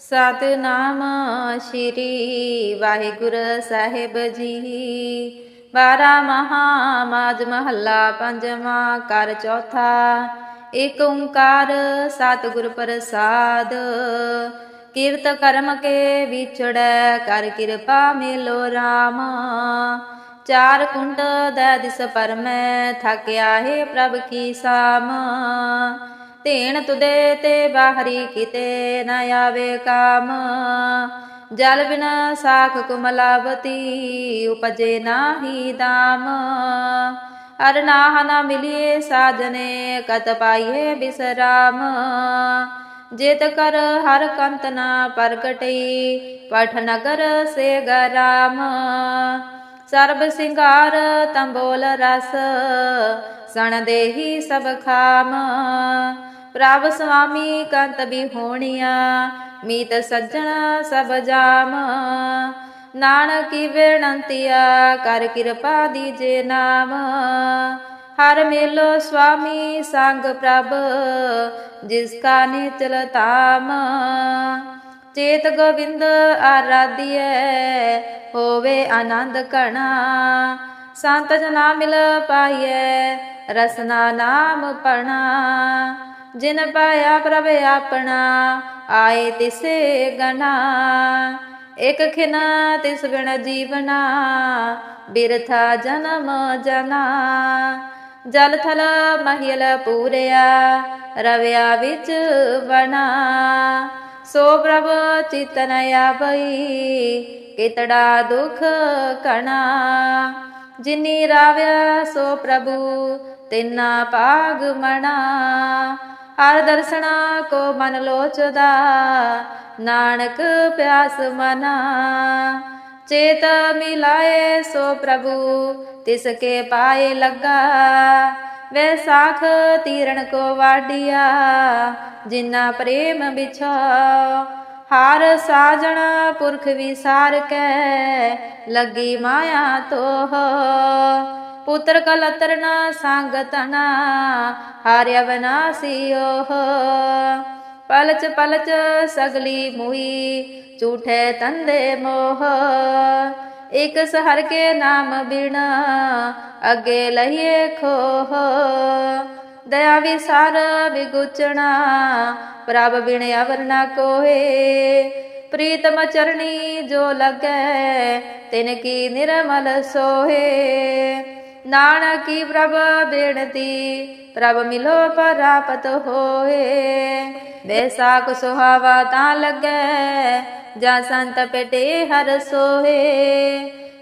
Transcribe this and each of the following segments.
ਸਤਨਾਮ ਸ਼੍ਰੀ ਵਾਹਿਗੁਰੂ ਸਾਹਿਬ ਜੀ। ਬਾਰਾ ਮਹਾ ਮਾਜ ਮਹੱਲਾ ਪੰਜਵਾਂ ਕਰ ਚੌਥਾ। ਏਕ ਓੰਕਾਰ ਸਤਿਗੁਰ ਪ੍ਰਸਾਦ। ਕੀਰਤ ਕਰਮ ਕੇ ਵਿਛੜੈ ਕਰ ਕਿਰਪਾ ਮਿਲੋ RAM ਚਾਰ ਕੁੰਡ ਦੈ ਦਿਸ ਪਰਮੈ ਥਕਿਆ ਹੈ ਪ੍ਰਭ ਕੀ ਸਾਮ। ਧੇਣ ਤੁਦੇ ਤੇ ਬਾਹਰੀ ਕਿਤੇ ਨ ਆਵੇ ਕਾਮ। ਜਲ ਬਿਨਾ ਸਾਖ ਕੁਮਲਾਵਤੀ ਉਪਜੇ ਨਾਹੀ ਦਾਮ। ਅਰ ਨਾਹ ਨਾ ਮਿਲਿਏ ਸਾਜਨੇ, ਕਤ ਪਾਈਏ ਬਿਸਰਾਮ। ਜੇਤ ਕਰ ਹਰ ਕੰਤ ਨਾ ਪ੍ਰਗਟਈ, ਪਠ ਨਗਰ ਸੇ ਗਰਾਮ। ਸਰਬ ਸਿੰਗਾਰ ਤੰਬੋਲ ਰਸ ਸਣ ਦੇਹੀ ਸਭ ਖਾਮ। ਪ੍ਰਭ ਸੁਆਮੀ ਕੰਤ ਵੀ ਮੀਤ ਸੱਜਣ ਸਭ ਜਾਮ। ਨਾਨਕੀ ਬੇਨੰਤੀਆ ਕਰ ਕਿਰਪਾ ਦੀਜੇ ਨਾਮ। ਹਰ ਮੇਲੋ ਸੁਆਮੀ ਸੰਗ ਪ੍ਰਭ, ਜਿਸ ਕਾ ਨਿਚਲ ਤਾਮ ਚੇਤ ਗੋਬਿੰਦ ਆਰਾਧਿਐ, ਹੋਵੇ ਆਨੰਦ ਕਣਾ ਸੰਤ ਜਨਾ ਮਿਲ ਪਾਈਐ ਰਸਨਾ ਨਾਮ ਪਣਾ ਜਿਨ ਪਾਇਆ ਪ੍ਰਭ ਆਪਣਾ, ਆਏ ਤਿਸੇ ਗਨਾ। ਇਕ ਖਿਨਾ ਤਿਸ ਬਿਨ ਜੀਵਨਾ, ਬਿਰਥਾ ਜਨਮ ਜਨਾ। ਜਲ ਥਲ ਮਹਿਲ ਪੂਰਿਆ, ਰਵਿਆ ਵਿੱਚ ਬਣਾ ਸੋ ਪ੍ਰਭ ਚਿਤਨ ਆਵਈ, ਕਿਤੜਾ ਦੁਖ ਕਣਾ। ਜਿਨੀ ਰਾਵਿਆ ਸੋ ਪ੍ਰਭੂ ਤਿੰਨਾ ਪਾਗ ਮਣਾ, ਹਰ ਦਰਸ਼ਨਾ ਕੋ ਮਨ ਲੋਚਦਾ, ਨਾਨਕ ਪਿਆਸ ਮਨਾ। ਚੇਤ ਮਿਲਾਏ ਸੋ ਪ੍ਰਭੂ, ਤਿਸ ਕੇ ਪਾਏ ਲੱਗਾ। ਵੈਸਾਖ ਤੀਰਣ ਕੋ ਵਾਡਿਆ ਜਿਨਾ ਪ੍ਰੇਮ ਵਿਛਾ ਹਾਰ ਸਾਜਣ ਪੁਰਖ ਵਿਸਾਰ ਕੈ, ਲੱਗੀ ਮਾਇਆ ਤੋਹ। ਪੁੱਤਰ ਕਲਤਰ ਨਾ ਸੰਗਤਨਾ ਹਾਰਿਆ ਬਨਾਸੀ ਓਹ। ਪਲਚ ਪਲਚ ਸਗਲੀ ਮੁਈ, ਝੂਠੇ ਤੰਦੇ ਮੋਹ। ਇਕ ਸਹਰ ਕੇ ਨਾਮ ਬਿਨਾ ਅੱਗੇ ਲਈਏ ਖੋਹ। ਦਇਆ ਵਿਸਾਰ ਵਿਗੁਚਣਾ, ਪ੍ਰਭ ਬਿਨ ਅਵਰ ਨਾ ਕੋਏ ਪ੍ਰੀਤਮ ਚਰਣੀ ਜੋ ਲਗੈ, ਤਿਨ ਕੀ ਨਿਰਮਲ ਸੋਹੇ। ਨਾਨਕੀ ਪ੍ਰਭ ਬੇਨਤੀ, ਪ੍ਰਭ ਮਿਲੋ ਪਰਾਪਤ ਹੋਏ। ਬੈਸਾਖ ਸੁਹਾਵਾ ਤਾਂ ਲੱਗੈ, ਜਾਂ ਸੰਤ ਪਟੇ ਹਰ ਸੋਹੇ।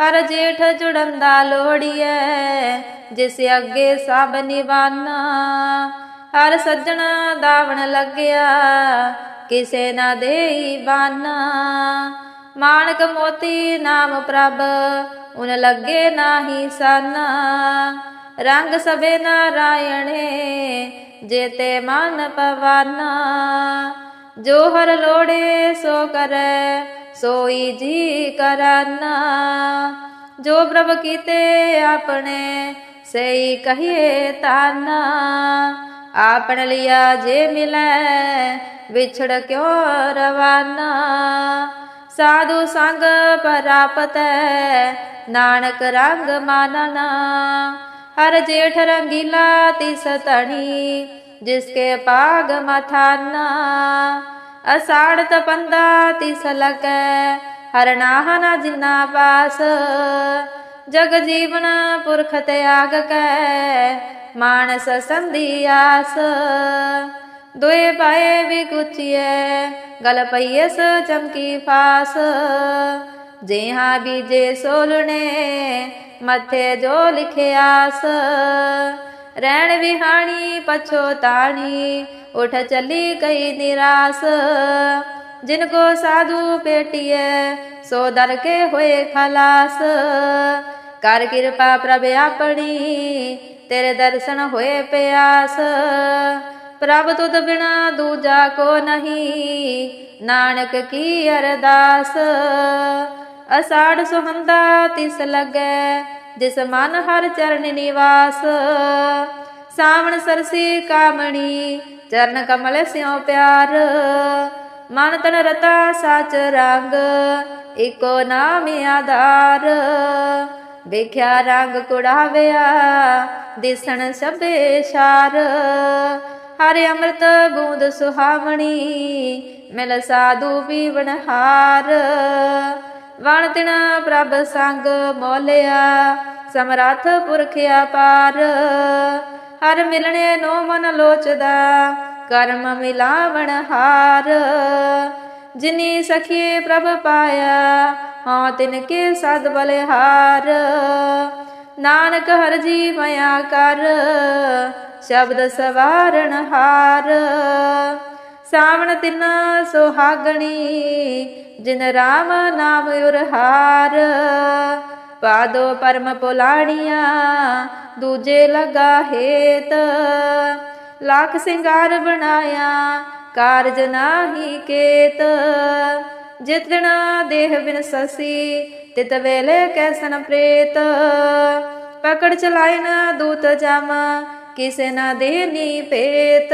ਹਰ ਜੇਠ ਜੁੜੰਦਾ ਲੋੜੀਐ, ਜਿਸ ਅੱਗੇ ਸਭ ਨਿਵਾਨਾ। ਹਰ ਸੱਜਣਾ ਦਾਵਣ ਲੱਗਿਆ, ਕਿਸੇ ਨਾ ਦੇਈ ਬਾਨਾ। ਮਾਨਕ ਮੋਤੀ ਨਾਮ ਪ੍ਰਭ ਉਨ ਲੱਗੇ ਨਾਹੀ ਸਾਨਾ। ਰੰਗ ਸਭੇ ਨਾਰਾਇਣੇ ਜੇਤੇ ਮਨ ਪਵਾਨਾ। ਜੋ ਹਰ ਲੋੜੇ ਸੋ ਕਰੈ, ਸੋਈ ਜੀ ਕਰਾਨਾ। ਜੋ ਪ੍ਰਭ ਕੀਤੇ ਆਪਣੇ ਸਈ ਕਹੀਏ ਤਾਨਾ। ਆਪਣ ਲਿਆ ਜੇ ਮਿਲੈ, ਵਿਛੜ ਕਿਉ ਰਵਾਨਾ? ਸਾਧੂ ਸੰਗ ਪਰਾਪਤੈ, ਨਾਨਕ ਰੰਗ ਮਾਨਨਾ। ਹਰ ਜੇਠ ਰੰਗੀਲਾ ਤਿਸ ਤਣੀ ਜਿਸਕੇ ਪਾਗ ਮਥਾਨਾ। ਅਸਾੜ ਤਪੰਦਾ ਤਿਸ ਲਗੈ, ਹਰ ਨਾਹ ਨਾ ਜਿਨਾ ਪਾਸ। ਜਗ ਜੀਵਨ ਪੁਰਖ ਤਿਆਗ ਕੈ, ਮਾਨਸ ਸੰਧੀ ਆਸ। ਦੋਏ ਪਾਏ ਵੀ ਵਿਗੁਚੀਐ, ਗਲ ਪਈਐਸ ਚਮਕੀ ਫਾਸ। ਜਿਹਾ ਬੀਜੇ ਸੋਲਣੇ, ਮੱਥੇ ਜੋ ਲਿਖਿਆਸ ਰਹਿਣ ਵਿਹਾਣੀ ਪਛੋਤਾਣੀ ਉਠ ਚੱਲੀ ਗਈ ਨਿਰਾਸ। ਜਿਨ ਕੋ ਸਾਧੂ ਪੇਟੀਐ, ਸੋ ਦਰ ਕੇ ਹੋਏ ਖਲਾਸ। ਕਰ ਕਿਰਪਾ ਪ੍ਰਭ ਆਪਣੀ, ਤੇਰੇ ਦਰਸ਼ਨ ਹੋਏ ਪਿਆਸ। ਪ੍ਰਭ ਤੁਧ ਬਿਨਾ ਦੂਜਾ ਕੋ ਨਹੀਂ। ਨਾਨਕ ਕੀ ਅਰਦਾਸ? ਅਸਾੜ ਸੁਹੰਦਾ ਤਿਸ ਲੱਗੈ, ਜਿਸ ਮਨ ਹਰ ਚਰਨ ਨਿਵਾਸ। ਸਾਵਣ ਸਰਸੀ ਕਾਮਣੀ, ਚਰਨ ਕਮਲ ਸਿਉ ਪਿਆਰ। ਮਨ ਤਨ ਰਤਾ ਸਾਚ ਰੰਗ, ਇਕੋ ਨਾਮ ਆਧਾਰ। ਵੇਖਿਆ ਰੰਗ ਕੁੜਾਵਿਆ, ਦਿਸਣ ਸਭੇ ਸ਼ਾਰ। ਹਰਿ ਅੰਮ੍ਰਿਤ ਬੂੰਦ ਸੁਹਾਵਣੀ, ਮਿਲ ਸਾਧੂ ਪੀਵਣ ਹਾਰ। ਵਣ ਤਿਣ ਪ੍ਰਭ ਸੰਗ ਮੋਲਿਆ, ਸਮਰੱਥ ਪੁਰਖ ਅਪਾਰ। ਹਰ ਮਿਲਣੇ ਨੋ ਮਨ ਲੋਚਦਾ, ਕਰਮ ਮਿਲਾਵਣ ਹਾਰ। ਜਿਨੀ ਸਖੀ ਪ੍ਰਭ ਪਾਇਆ, ਹਾਂ ਤਿਨ ਕੇ ਸਦ ਬਲਿਹਾਰ। ਨਾਨਕ ਹਰ ਜੀ ਮਇਆ ਕਰ ਸ਼ਬਦ ਸਵਾਰਣ ਹਾਰ। ਸਾਵਣ ਤਿਨ ਸੁਹਾਗਣੀ, ਜਿਨ ਰਾਮ ਨਾਮ ਉਰਹਾਰ। ਪਾਦੋ ਪਰਮ ਪੁਲਾਣੀਆਂ, ਦੂਜੇ ਲਗਾ ਹੇਤ। ਲੱਖ ਸਿੰਗਾਰ ਬਣਾਇਆ, ਕਾਰਜ ਨਾਹੀ ਕੇਤ। ਜਿਤਣਾ ਦੇਹ ਬਿਨ ਸਸੀ, ਤਿਤ ਵੇਲੇ ਕੈਸਨ ਪ੍ਰੇਤ। ਪਕੜ ਚਲਾਇ ਨਾ ਦੂਤ ਜਾਮਾ ਕਿਸੇ ਨਾ ਦੇਨੀ ਪੇਤ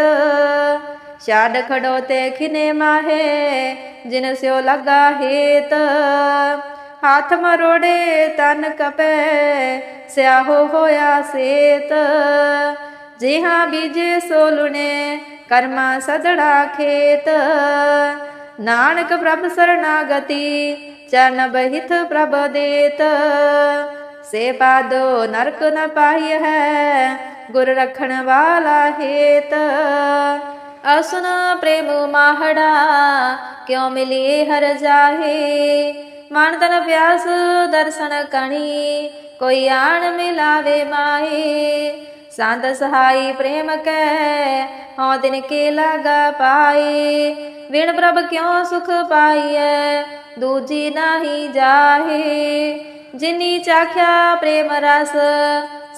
ਛਾੜ ਖੜੋ ਤੇ ਖਿਨੇ ਮਾਹੇ, ਜਿਨ ਸਿਓ ਲਗਾ ਹੇਤ। ਹੱਥ ਮਰੋੜੇ ਤਨ ਕਪੈ, ਸਿਆਹੋ ਹੋਇਆ ਸੇਤ। ਜਿਹਾ ਬੀਜੇ ਸੋਲੁਨੇ ਕਰਮਾ ਸਦੜਾ ਖੇਤ। ਨਾਨਕ ਪ੍ਰਭ ਸਰਨਾਗਤੀ ਚਰਨ ਬਹਿਤ ਪ੍ਰਭ ਦੇਤ। ਸੇ ਪਾਦੋ ਨਰਕ ਨ ਪਾਈ ਹੈ ਗੁਰ ਰਖਣ ਵਾਲਾ ਹੇਤ। ਅਸੁਨ ਪ੍ਰੇਮ ਮਾਹੜਾ, ਕਿਉ ਮਿਲੀ ਹਰ ਜਾਹੇ? ਮਨ ਤਨ ਪਿਆਸ ਦਰਸ਼ਨ ਕਣੀ, ਕੋਈ ਆਣ ਮਿਲਾਵੇ ਮਾਏ ਸੰਤ ਸਹਾਈ ਪ੍ਰੇਮ ਕੈ, ਹਉ ਦਿਨ ਕੇ ਲਾਗਾ ਪਾਏ। ਵਿਣ ਪ੍ਰਭ ਕਿਉ ਸੁਖ ਪਾਈਐ, ਦੂਜੀ ਨਾਹੀ ਜਾਹੇ। ਜਿਨੀ ਚਾਖਿਆ ਪ੍ਰੇਮ ਰਸ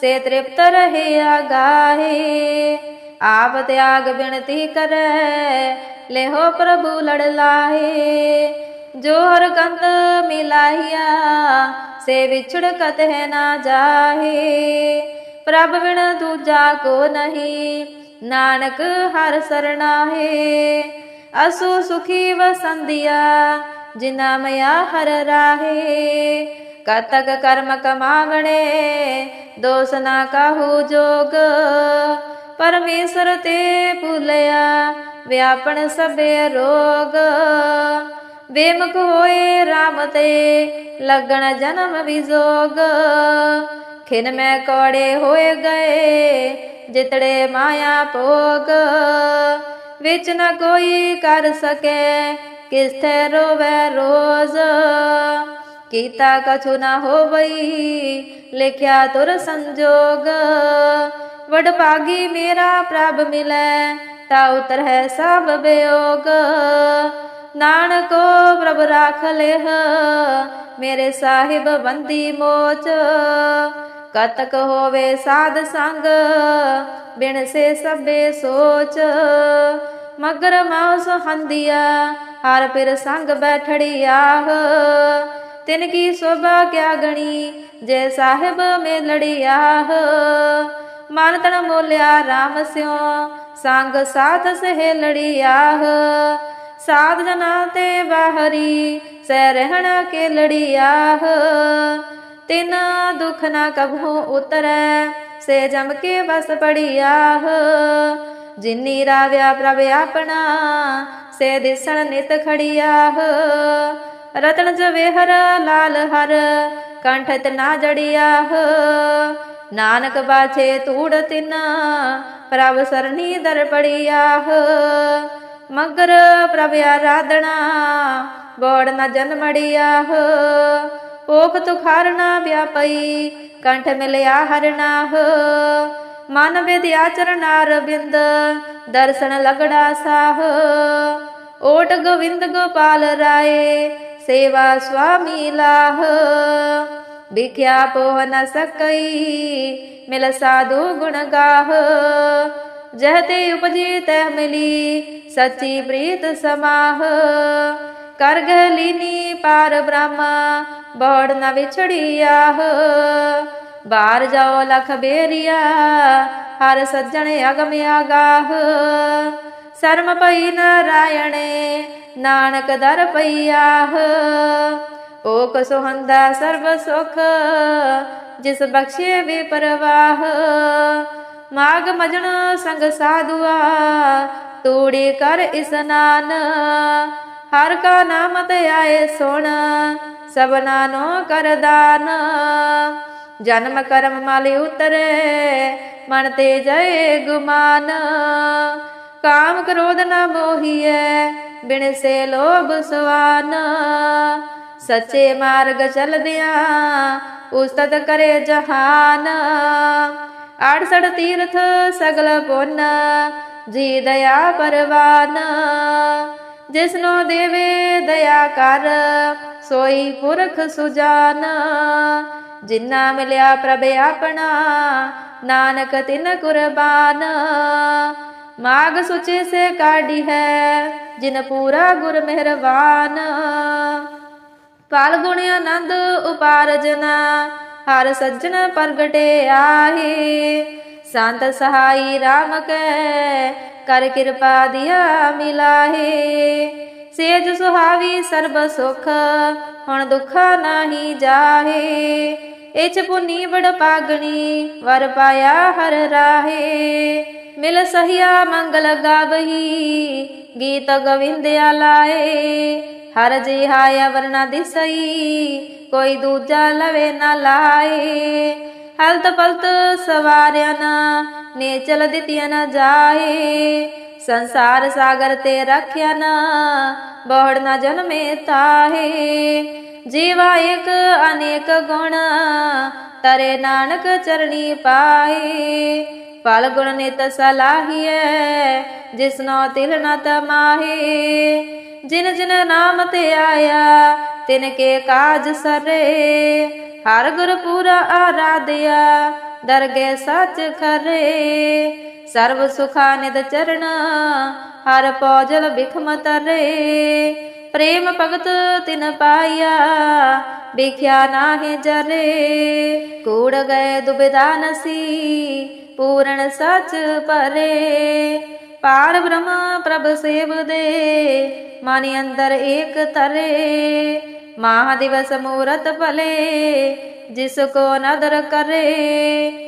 ਸੇ ਤ੍ਰਿਪਤ ਰਹੇ ਆਗਾਹੇ, ਆਪ ਤਿਆਗ ਬਿਨਤੀ ਕਰੈ, ਲੇਹੋ ਪ੍ਰਭੂ ਲੜ ਲਾਹੇ। ਜੋ ਹਰ ਕੰਤ ਮਿਲਾਈਆ ਸੇ ਵਿਛੜ ਕਤਹਿ ਨਾ ਜਾਹੇ। ਪ੍ਰਭ ਬਿਨ ਦੂਜਾ ਕੋ ਨਹੀਂ, ਨਾਨਕ ਹਰ ਸਰਣਾਹੇ। ਅਸੂ ਸੁਖੀ ਵਸੰਦਿਆ ਜਿਨਾ ਮਇਆ ਹਰ ਰਾਹੇ। ਕਤਕ ਕਰਮ ਕਮਾਵਣੇ, ਦੋਸ ਨਾ ਕਾਹੂ ਜੋਗ। ਪਰਮੇਸ਼ਰ ਤੇ ਭੁਲਿਆ ਵਿਆਪਣ ਸਭੇ ਰੋਗ। ਬੇਮੁਖ ਹੋਏ RAM ਤੇ ਲੱਗਣ ਜਨਮ ਵਿਜੋਗ। ਖਿਨ ਮੈਂ ਕੋੜੇ ਹੋਏ ਗਏ, ਜਿਤੜੇ ਮਾਇਆ ਭੋਗ। ਵਿੱਚ ਨਾ ਕੋਈ ਕਰ ਸਕੇ ਕਿਸ ਤੇ ਰੋਵੇ ਰੋਜ਼। ਕੀਤਾ ਕਛੁ ਨਾ ਹੋਵਈ, ਲਿਖਿਆ ਤੁਰ ਸੰਜੋਗ। ਵਡ ਭਾਗੀ ਮੇਰਾ ਪ੍ਰਭ ਮਿਲੈ, ਤਾ ਉਤਰ ਹੈ ਸਭ ਬਿਯੋਗ ਨਾਨਕੋ ਪ੍ਰਭ ਰਾਖ ਲਿਹ, ਮੇਰੇ ਸਾਹਿਬ ਬੰਦੀ ਮੋਚ। ਕਤਕ ਹੋਵੇ ਸਾਧ ਸੰਗ, ਬਿਨ ਸੇ ਸਭੇ ਸੋਚ। ਮਗਰ ਮਾਉਸ ਹੰਦਿਆ, ਹਰ ਫਿਰ ਸੰਗ ਬੈਠੜੀ ਆਹ ਤਿਨ ਕੀ ਸੋਭਾ ਕਿਆ ਗਣੀ, ਜੇ ਸਾਹਿਬ ਮੇ ਲੜੀ ਆਹ ਮਨ ਤਨ ਮੋਲਿਆ RAM ਸਿਓ ਸੰਗ ਸਾਥ ਸਹਿ ਲੜੀ ਆਹ ਸਾਧ ਜਨਾ ਤੇ ਬਾਹਰੀ, ਸਹਿ ਰਹਿਣ ਕੇ ਲੜੀ ਤਿਨ ਦੁਖ ਨਾ ਕਭੂ ਉਤਰੈ, ਸੇ ਜਮ ਕੇ ਬਸ ਪੜੀ ਆਹ ਜਿਨੀ ਰਾਵਿਆ ਪ੍ਰਭ ਆਪਣਾ, ਸੇ ਦਿਸਣ ਨਿਤ ਖੜੀ ਆਹ ਰਤਨ ਜਵੇਹਰ ਲਾਲ ਹਰ, ਕੰਠ ਤਨਾ ਜੜਿਆਹ ਨਾਨਕ ਬਾਛੇ ਤੂੜ ਤਿਨ, ਪ੍ਰਭ ਸਰਨੀ ਦਰ ਪੜਿਆਹ ਮਗਰ ਪ੍ਰਭ ਆਰਾਧਣਾ ਨਾ ਨ ਜਨਮੜਿਆਹ ਓਖ ਤੁਖਾਰਨਾ ਵਿਆਪਈ, ਕੰਠ ਮਿਲਿਆ ਹਰਨਾਹ ਮਨ ਵਿਦਿਆ ਚਰਨਾਰ ਬਿੰਦ, ਦਰਸ਼ਨ ਲਗੜਾ ਸਾਹ। ਓਟ ਗੋਵਿੰਦ ਗੋਪਾਲ ਰਾਏ ਸੇਵਾ ਸੁਆਮੀ ਲਾਹ। ਵਿਖਿਆ ਪੋਹ ਨ ਸਕਈ, ਮਿਲ ਸਾਧੂ ਗੁਣ ਗਾਹ। ਜਹ ਤੇ ਉਪਜੀ ਤਹ ਮਿਲੀ, ਸੱਚੀ ਪ੍ਰੀਤ ਸਮਾਹ। ਕਰ ਗਹਿ ਲੀਨੀ ਪਾਰ ਬ੍ਰਹਮਾ, ਬੋੜ ਨ ਵਿਛੜੀ ਆਹ। ਬਾਹਰ ਜਾਓ ਲਖ ਬੇਰੀਆ, ਹਰ ਸੱਜਣ ਅਗਮ ਆਗਾਹ। ਸਰਮ ਪਈ ਨਾਰਾਇਣੇ ਨਾਨਕ ਦਰ ਪਈਆਹ। ਓ ਕਸੁਹੰਦਾ ਸਰਬ ਸੁਖ, ਜਿਸ ਬਖਸ਼ੇ ਵੇ ਪਰਵਾਹ। ਮਾਗ ਮਜਣ ਸੰਗ ਸਾਧੁਆ, ਤੂੜੀ ਕਰ ਇਸਨਾਨ ਹਰ ਕਾ ਨਾਮ ਤੇ ਆਏ ਸੁਣ, ਸਭਨਾ ਨੋ ਕਰਦਾਨ ਜਨਮ ਕਰਮ ਮਾਲੇ ਉਤਰੇ, ਮਨ ਤੇ ਜਏ ਗੁਮਾਨ। ਕਾਮ ਕ੍ਰੋਧ ਨਾ ਮੋਹੀਐ ਬਿਨ ਸੇ ਲੋਭ ਸਵਾਨ। ਸੱਚੇ ਮਾਰਗ ਚਲਦਿਆਂ ਉਸਤਤ ਕਰੇ ਜਹਾਨ। ਆੜਸੜ ਤੀਰਥ ਸਗਲ ਪੁੰਨ, ਜੀ ਦਇਆ ਪਰਵਾਨ। ਜਿਸਨੋ ਦੇਵੇ ਦਇਆ ਕਰ, ਸੋਈ ਪੁਰਖ ਸੁਜਾਨ। ਜਿਨ੍ਹਾਂ ਮਿਲਿਆ ਪ੍ਰਭ ਆਪਣਾ, ਨਾਨਕ ਤਿਨ ਕੁਰਬਾਨ। ਮਾਗ ਸੁਚੇ ਸੇ ਕਾਢੀ ਹੈ ਜਿਨ ਪੂਰਾ ਗੁਰ ਮਿਹਰਬਾਨ। ਪਾਲ ਗੁਣ ਆਨੰਦ ਉਪਾਰਜਨਾ, ਹਰ ਸੱਜਣ ਪ੍ਰਗਟੇ ਆਹੇ। ਸੰਤ ਸਹਾਈ RAM ਕੈ, ਕਰ ਕਿਰਪਾ ਦਿਆ ਮਿਲਾਹੇ। ਸੇਜ ਸੁਹਾਵੀ ਸਰਬ ਸੁਖ, ਹੁਣ ਦੁਖਾ ਨਾਹੀ ਜਾਹੇ। ਇਚ ਪੁਨੀ ਬੜ ਪਾਗਣੀ ਵਰ ਪਾਇਆ ਹਰ ਰਾਹੇ। ਮਿਲ ਸਹਿਆ ਮੰਗਲ ਗਾਵਹੀ, ਗੀਤ ਗਵਿੰਦਿਆ ਲਾਏ। ਹਰ ਜੀ ਜਿਹਾਇਆ ਵਰਨਾ ਦਿਸਈ, ਕੋਈ ਦੂਜਾ ਲਵੇ ਨਾ ਲਾਏ। ਹਲਤ ਪਲਤ ਸਵਾਰਿਆ ਨਾ ਨੇ ਚਲ ਦਿੱਤੀਆਂ ਨਾ ਜਾਏ। ਸੰਸਾਰ ਸਾਗਰ ਤੇ ਰੱਖਿਆ ਨਾ ਬਹੁੜ ਨਾ ਜਨਮੇ ਤਾਹੇ। ਜੀਵਾ ਇੱਕ ਅਨੇਕ ਗੁਣ, ਤਰੇ ਨਾਨਕ ਚਰਣੀ ਪਾਏ। ਫਲ ਗੁਣ ਨਿਤ ਸਲਾਹੀਐ ਜਿਸਨੋ ਤਿਲ ਨ ਤਮਾਹੇ। ਜਿਨ ਜਿਨ ਨਾਮ ਤੇ ਆਇਆ, ਤਿਨ ਕੇ ਕਾਜ ਸਰੇ। ਹਰ ਗੁਰ ਪੂਰਾ ਆਰਾਧਿਆ ਦਰਗੇ ਸੱਚ ਖਰੇ। ਸਰਬ ਸੁਖਾ ਨਿਦ ਚਰਨ ਹਰ ਪੌਜਲ ਬਿਖਮ ਤਰੇ। ਪ੍ਰੇਮ ਭਗਤ ਤਿਨ ਪਾਇਆ, ਵਿਖਿਆ ਨਾਹਿ ਜਰੇ। ਕੂੜ ਗਏ ਦੁਬਿਧਾ ਨਸੀ, ਪੂਰਨ ਸਚ ਪਰੇ ਪਾਰ ਬ੍ਰਹਮ ਪ੍ਰਭ ਸੇਵ ਦੇ, ਮਨ ਅੰਦਰ ਏਕ ਤਰੇ ਮਹਾ ਦਿਵਸ ਮੂਰਤ ਭਲੇ, ਜਿਸ ਕੋ ਨਦਰ ਕਰੇ।